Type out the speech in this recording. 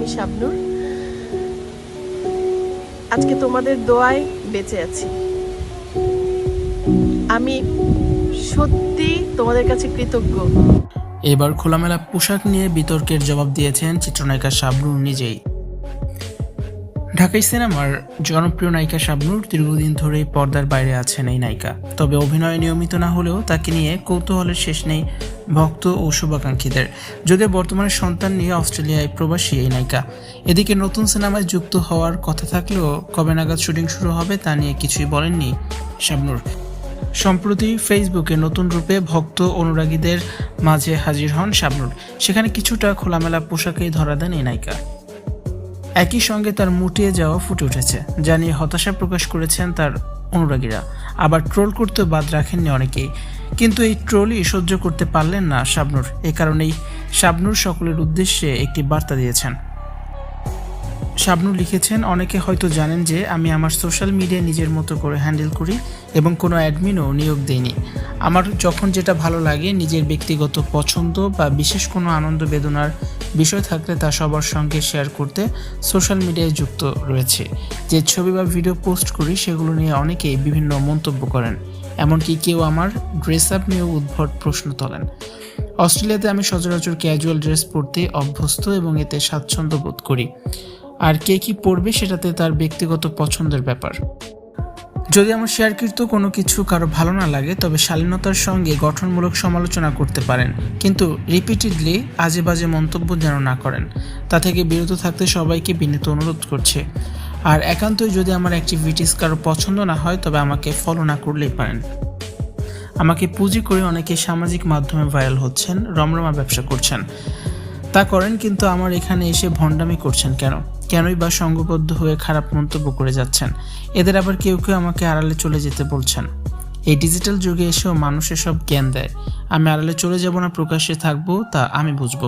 আমি শাবনুর। আজকে তোমাদের দোয়ায় বেঁচে আছি। আমি সত্যি তোমাদের কাছে কৃতজ্ঞ। এবার খোলামেলা পোশাক নিয়ে বিতর্কের জবাব দিয়েছেন চিত্রনায়িকা শাবনুর নিজেই। ঢাকাই সিনেমার জনপ্রিয় নায়িকা শাবনুর দীর্ঘদিন ধরেই পর্দার বাইরে আছেন এই নায়িকা। তবে অভিনয়ে নিয়মিত না হলেও তাকে নিয়ে কৌতূহলের শেষ নেই ভক্ত ও শুভাকাঙ্ক্ষীদের, যদিও বর্তমানে সন্তান নিয়ে অস্ট্রেলিয়ায় প্রবাসী এই নায়িকা। এদিকে নতুন সিনেমায় যুক্ত হওয়ার কথা থাকলেও কবে নাগাদ শুটিং শুরু হবে তা নিয়ে কিছুই বলেননি শাবনুর। সম্প্রতি ফেসবুকে নতুন রূপে ভক্ত অনুরাগীদের মাঝে হাজির হন শাবনুর। সেখানে কিছুটা খোলামেলা পোশাকেই ধরা দেন এই নায়িকা। একই সঙ্গে তার মুটিয়ে যাওয়া ফুটে উঠেছে, যা নিয়ে হতাশা প্রকাশ করেছেন তার অনুরাগীরা। আবার ট্রোল করতে বাদ রাখেননি অনেকেই। কিন্তু এই ট্রোলই সহ্য করতে পারলেন না শাবনুর। এ কারণেই শাবনুর সকলের উদ্দেশ্যে একটি বার্তা দিয়েছেন। শাবনু লিখেছেন, অনেকে হয়তো জানেন যে আমি আমার সোশ্যাল মিডিয়া নিজের মতো করে হ্যান্ডেল করি এবং কোনো অ্যাডমিনও নিয়োগ দেইনি। আমার যখন যেটা ভালো লাগে, নিজের ব্যক্তিগত পছন্দ বা বিশেষ কোনো আনন্দ বেদনার বিষয় থাকলে তা সবার সঙ্গে শেয়ার করতে সোশ্যাল মিডিয়ায় যুক্ত রয়েছে। যে ছবি বা ভিডিও পোস্ট করি, সেগুলো নিয়ে অনেকেই বিভিন্ন মন্তব্য করেন। এমনকি কেউ আমার ড্রেস আপ নিয়েও উদ্ভট প্রশ্ন তোলেন। অস্ট্রেলিয়াতে আমি সচরাচর ক্যাজুয়াল ড্রেস পরতে অভ্যস্ত এবং এতে স্বাচ্ছন্দ্য বোধ করি। আর কে কি পড়বে সেটাতে তার ব্যক্তিগত পছন্দের ব্যাপার। যদি আমার শেয়ারকৃত কোনো কিছু কারও ভালো না লাগে, তবে শালীনতার সঙ্গে গঠনমূলক সমালোচনা করতে পারেন। কিন্তু রিপিটেডলি আজে বাজে মন্তব্য যেন না করেন, তা থেকে বিরত থাকতে সবাইকে বিনীত অনুরোধ করছে। আর একান্তই যদি আমার অ্যাক্টিভিটিস কারও পছন্দ না হয়, তবে আমাকে ফলো না করলেই পারেন। আমাকে পুঁজি করে অনেকে সামাজিক মাধ্যমে ভাইরাল হচ্ছেন, রমরমা ব্যবসা করছেন। তা করেন, কিন্তু আমার এখানে এসে ভণ্ডামি করছেন কেন? কেনই বা সঙ্গবদ্ধ হয়ে খারাপ মন্তব্য করে যাচ্ছেন? এদের আবার কেউ কেউ আমাকে আড়ালে চলে যেতে বলছেন। এই ডিজিটাল যুগে এসেও মানুষ এসব জ্ঞান দেয়। আমি আড়ালে চলে যাব না, প্রকাশ্যে থাকব, তা আমি বুঝব।